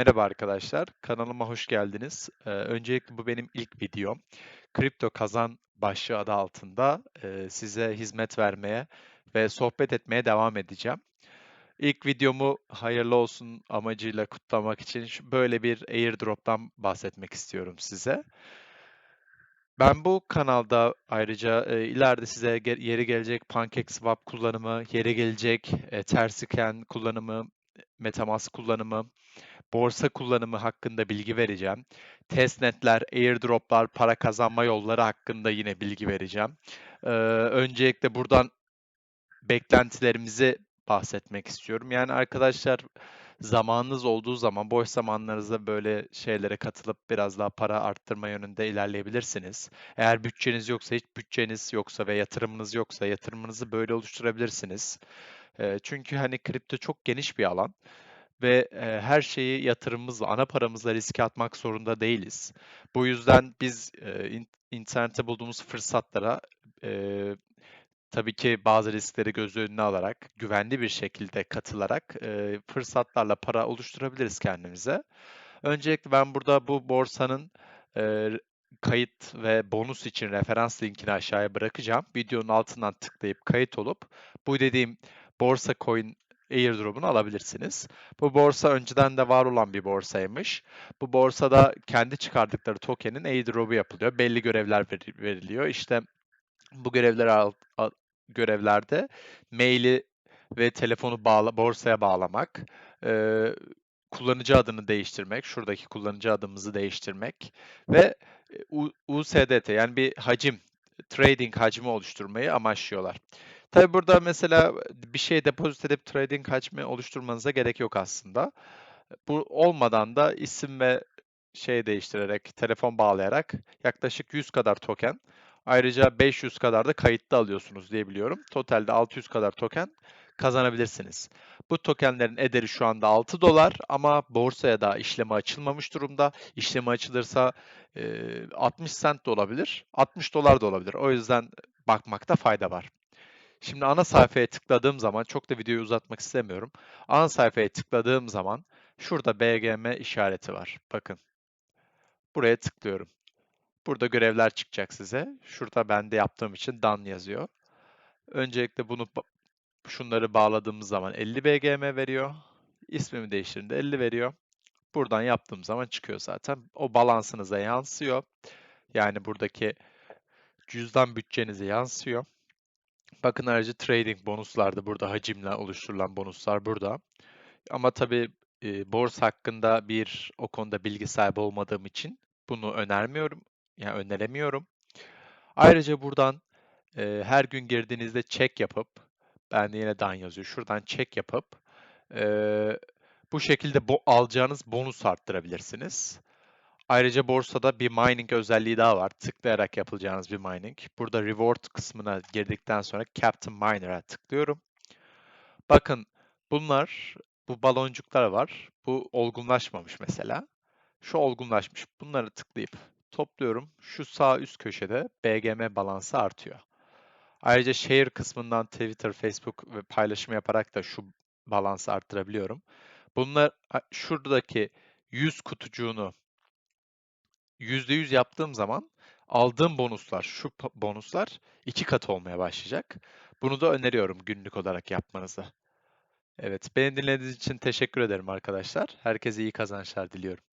Merhaba arkadaşlar, kanalıma hoş geldiniz. Ee, öncelikle bu benim ilk videom. Kripto Kazan başlığı adı altında e, size hizmet vermeye ve sohbet etmeye devam edeceğim. İlk videomu hayırlı olsun amacıyla kutlamak için böyle bir airdrop'tan bahsetmek istiyorum size. Ben bu kanalda ayrıca e, ileride size ge- yeri gelecek PancakeSwap kullanımı, yeri gelecek e, Tersiken kullanımı, MetaMask kullanımı, borsa kullanımı hakkında bilgi vereceğim. Testnetler, airdroplar, para kazanma yolları hakkında yine bilgi vereceğim. Ee, öncelikle buradan beklentilerimizi bahsetmek istiyorum. Yani arkadaşlar zamanınız olduğu zaman boş zamanlarınızda böyle şeylere katılıp biraz daha para arttırma yönünde ilerleyebilirsiniz. Eğer bütçeniz yoksa, hiç bütçeniz yoksa ve yatırımınız yoksa yatırımınızı böyle oluşturabilirsiniz. Çünkü hani kripto çok geniş bir alan ve her şeyi yatırımımızla, ana paramızla riske atmak zorunda değiliz. Bu yüzden biz in- internette bulduğumuz fırsatlara tabii ki bazı riskleri göz önüne alarak, güvenli bir şekilde katılarak fırsatlarla para oluşturabiliriz kendimize. Öncelikle ben burada bu borsanın kayıt ve bonus için referans linkini aşağıya bırakacağım. Videonun altından tıklayıp kayıt olup bu dediğim borsa coin airdrop'unu alabilirsiniz. Bu borsa önceden de var olan bir borsaymış. Bu borsada kendi çıkardıkları token'in airdrop'u yapılıyor. Belli görevler veri- veriliyor. İşte bu görevler görevlerde maili ve telefonu bağla, borsaya bağlamak, e, kullanıcı adını değiştirmek, şuradaki kullanıcı adımızı değiştirmek ve e, U- USDT yani bir hacim, trading hacmi oluşturmayı amaçlıyorlar. Tabii burada mesela bir şey depozit edip trading hacmi oluşturmanıza gerek yok aslında. Bu olmadan da isim ve şey değiştirerek, telefon bağlayarak yaklaşık 100 kadar token, ayrıca 500 kadar da kayıtlı alıyorsunuz diye biliyorum. Totalde 600 kadar token kazanabilirsiniz. Bu tokenlerin ederi şu anda 6 dolar ama borsaya da işlemi açılmamış durumda. İşlemi açılırsa e, 60 cent de olabilir, 60 dolar da olabilir. O yüzden bakmakta fayda var. Şimdi ana sayfaya tıkladığım zaman, çok da videoyu uzatmak istemiyorum. Ana sayfaya tıkladığım zaman şurada BGM işareti var. Bakın. Buraya tıklıyorum. Burada görevler çıkacak size. Şurada ben de yaptığım için done yazıyor. Öncelikle bunu şunları bağladığımız zaman 50 BGM veriyor. İsmimi değiştirdiğimde 50 veriyor. Buradan yaptığım zaman çıkıyor zaten. O balansınıza yansıyor. Yani buradaki cüzdan bütçenize yansıyor. Bakın ayrıca trading bonuslar da burada hacimle oluşturulan bonuslar burada. Ama tabii e, borsa hakkında bir o konuda bilgi sahibi olmadığım için bunu önermiyorum. Yani öneremiyorum. Ayrıca buradan e, her gün girdiğinizde check yapıp ben de yine dan yazıyor. Şuradan check yapıp e, bu şekilde bo- alacağınız bonus arttırabilirsiniz. Ayrıca borsada bir mining özelliği daha var. Tıklayarak yapılacağınız bir mining. Burada reward kısmına girdikten sonra Captain Miner'a tıklıyorum. Bakın bunlar, bu baloncuklar var. Bu olgunlaşmamış mesela. Şu olgunlaşmış. Bunları tıklayıp topluyorum. Şu sağ üst köşede BGM balansı artıyor. Ayrıca share kısmından Twitter, Facebook ve paylaşım yaparak da şu balansı arttırabiliyorum. Bunlar şuradaki 100 kutucuğunu %100 yaptığım zaman aldığım bonuslar, şu bonuslar iki katı olmaya başlayacak. Bunu da öneriyorum günlük olarak yapmanızı. Evet, beni dinlediğiniz için teşekkür ederim arkadaşlar. Herkese iyi kazançlar diliyorum.